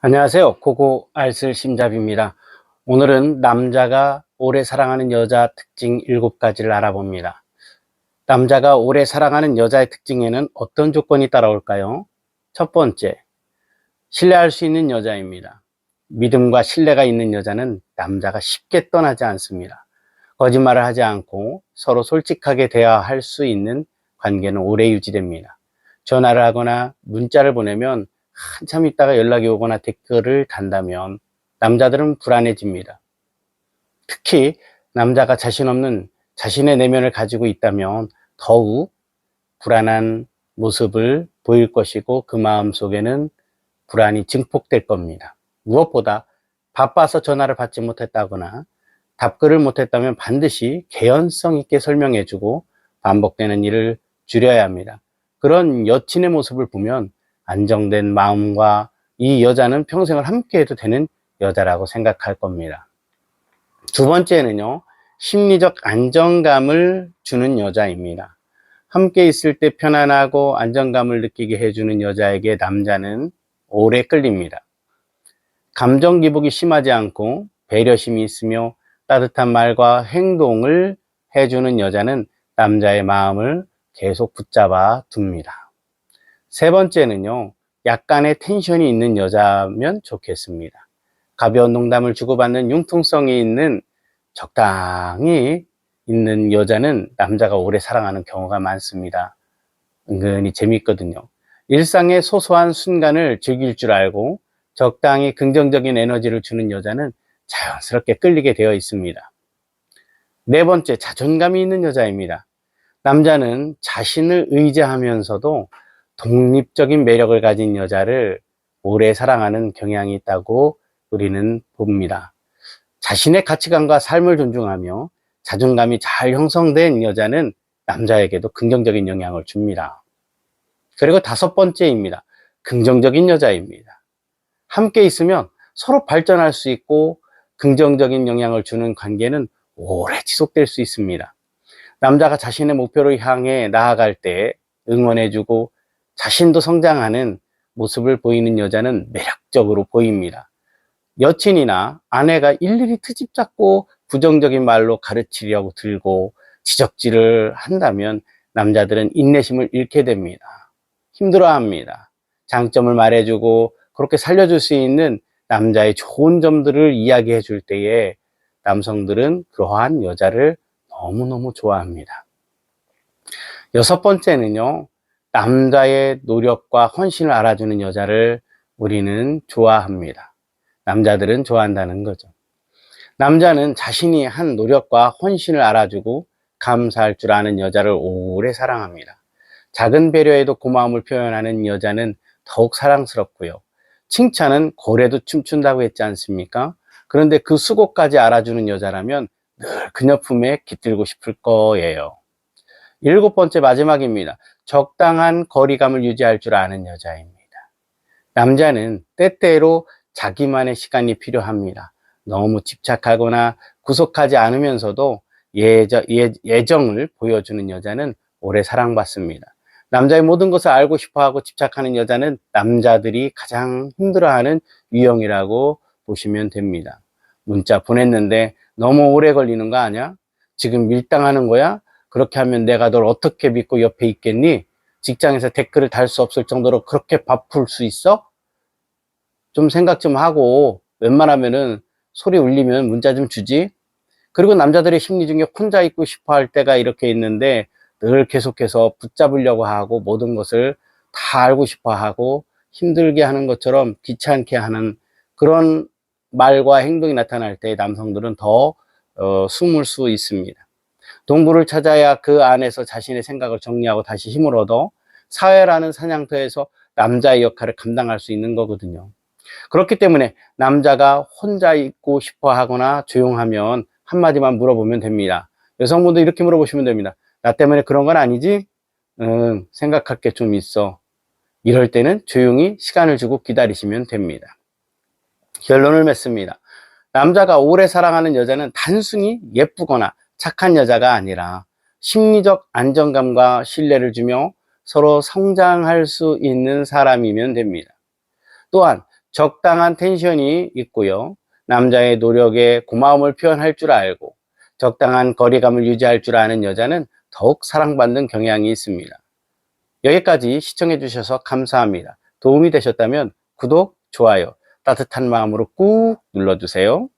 안녕하세요. 고고 알쓸 심잡입니다. 오늘은 남자가 오래 사랑하는 여자 특징 7가지를 알아봅니다. 남자가 오래 사랑하는 여자의 특징에는 어떤 조건이 따라올까요? 첫 번째, 신뢰할 수 있는 여자입니다. 믿음과 신뢰가 있는 여자는 남자가 쉽게 떠나지 않습니다. 거짓말을 하지 않고 서로 솔직하게 대화할 수 있는 관계는 오래 유지됩니다. 전화를 하거나 문자를 보내면 한참 있다가 연락이 오거나 댓글을 단다면 남자들은 불안해집니다. 특히 남자가 자신 없는 자신의 내면을 가지고 있다면 더욱 불안한 모습을 보일 것이고 그 마음 속에는 불안이 증폭될 겁니다. 무엇보다 바빠서 전화를 받지 못했다거나 답글을 못했다면 반드시 개연성 있게 설명해주고 반복되는 일을 줄여야 합니다. 그런 여친의 모습을 보면 안정된 마음과 이 여자는 평생을 함께 해도 되는 여자라고 생각할 겁니다. 두 번째는요, 심리적 안정감을 주는 여자입니다. 함께 있을 때 편안하고 안정감을 느끼게 해주는 여자에게 남자는 오래 끌립니다. 감정 기복이 심하지 않고 배려심이 있으며 따뜻한 말과 행동을 해주는 여자는 남자의 마음을 계속 붙잡아 둡니다. 세 번째는요, 약간의 텐션이 있는 여자면 좋겠습니다. 가벼운 농담을 주고받는 융통성이 있는 적당히 있는 여자는 남자가 오래 사랑하는 경우가 많습니다. 은근히 재밌거든요. 일상의 소소한 순간을 즐길 줄 알고 적당히 긍정적인 에너지를 주는 여자는 자연스럽게 끌리게 되어 있습니다. 네 번째, 자존감이 있는 여자입니다. 남자는 자신을 의지하면서도 독립적인 매력을 가진 여자를 오래 사랑하는 경향이 있다고 우리는 봅니다. 자신의 가치관과 삶을 존중하며 자존감이 잘 형성된 여자는 남자에게도 긍정적인 영향을 줍니다. 그리고 다섯 번째입니다. 긍정적인 여자입니다. 함께 있으면 서로 발전할 수 있고 긍정적인 영향을 주는 관계는 오래 지속될 수 있습니다. 남자가 자신의 목표를 향해 나아갈 때 응원해주고 자신도 성장하는 모습을 보이는 여자는 매력적으로 보입니다. 여친이나 아내가 일일이 트집 잡고 부정적인 말로 가르치려고 들고 지적질을 한다면 남자들은 인내심을 잃게 됩니다. 힘들어 합니다. 장점을 말해주고 그렇게 살려줄 수 있는 남자의 좋은 점들을 이야기해 줄 때에 남성들은 그러한 여자를 너무너무 좋아합니다. 여섯 번째는요, 남자의 노력과 헌신을 알아주는 여자를 우리는 좋아합니다. 남자들은 좋아한다는 거죠. 남자는 자신이 한 노력과 헌신을 알아주고 감사할 줄 아는 여자를 오래 사랑합니다. 작은 배려에도 고마움을 표현하는 여자는 더욱 사랑스럽고요. 칭찬은 고래도 춤춘다고 했지 않습니까? 그런데 그 수고까지 알아주는 여자라면 늘 그녀 품에 깃들고 싶을 거예요. 일곱 번째 마지막입니다. 적당한 거리감을 유지할 줄 아는 여자입니다. 남자는 때때로 자기만의 시간이 필요합니다. 너무 집착하거나 구속하지 않으면서도 예정, 예, 예정을 보여주는 여자는 오래 사랑받습니다. 남자의 모든 것을 알고 싶어 하고 집착하는 여자는 남자들이 가장 힘들어하는 유형이라고 보시면 됩니다. 문자 보냈는데 너무 오래 걸리는 거 아니야? 지금 밀당하는 거야? 그렇게 하면 내가 널 어떻게 믿고 옆에 있겠니? 직장에서 댓글을 달 수 없을 정도로 그렇게 바쁠 수 있어? 좀 생각 좀 하고 웬만하면은 소리 울리면 문자 좀 주지. 그리고 남자들의 심리 중에 혼자 있고 싶어 할 때가 이렇게 있는데 늘 계속해서 붙잡으려고 하고 모든 것을 다 알고 싶어 하고 힘들게 하는 것처럼 귀찮게 하는 그런 말과 행동이 나타날 때 남성들은 더 어, 숨을 수 있습니다. 동굴을 찾아야 그 안에서 자신의 생각을 정리하고 다시 힘을 얻어 사회라는 사냥터에서 남자의 역할을 감당할 수 있는 거거든요. 그렇기 때문에 남자가 혼자 있고 싶어 하거나 조용하면 한마디만 물어보면 됩니다. 여성분도 이렇게 물어보시면 됩니다. 나 때문에 그런 건 아니지? 응, 생각할 게 좀 있어. 이럴 때는 조용히 시간을 주고 기다리시면 됩니다. 결론을 맺습니다. 남자가 오래 사랑하는 여자는 단순히 예쁘거나 착한 여자가 아니라 심리적 안정감과 신뢰를 주며 서로 성장할 수 있는 사람이면 됩니다. 또한 적당한 텐션이 있고요. 남자의 노력에 고마움을 표현할 줄 알고 적당한 거리감을 유지할 줄 아는 여자는 더욱 사랑받는 경향이 있습니다. 여기까지 시청해 주셔서 감사합니다. 도움이 되셨다면 구독, 좋아요, 따뜻한 마음으로 꾹 눌러주세요.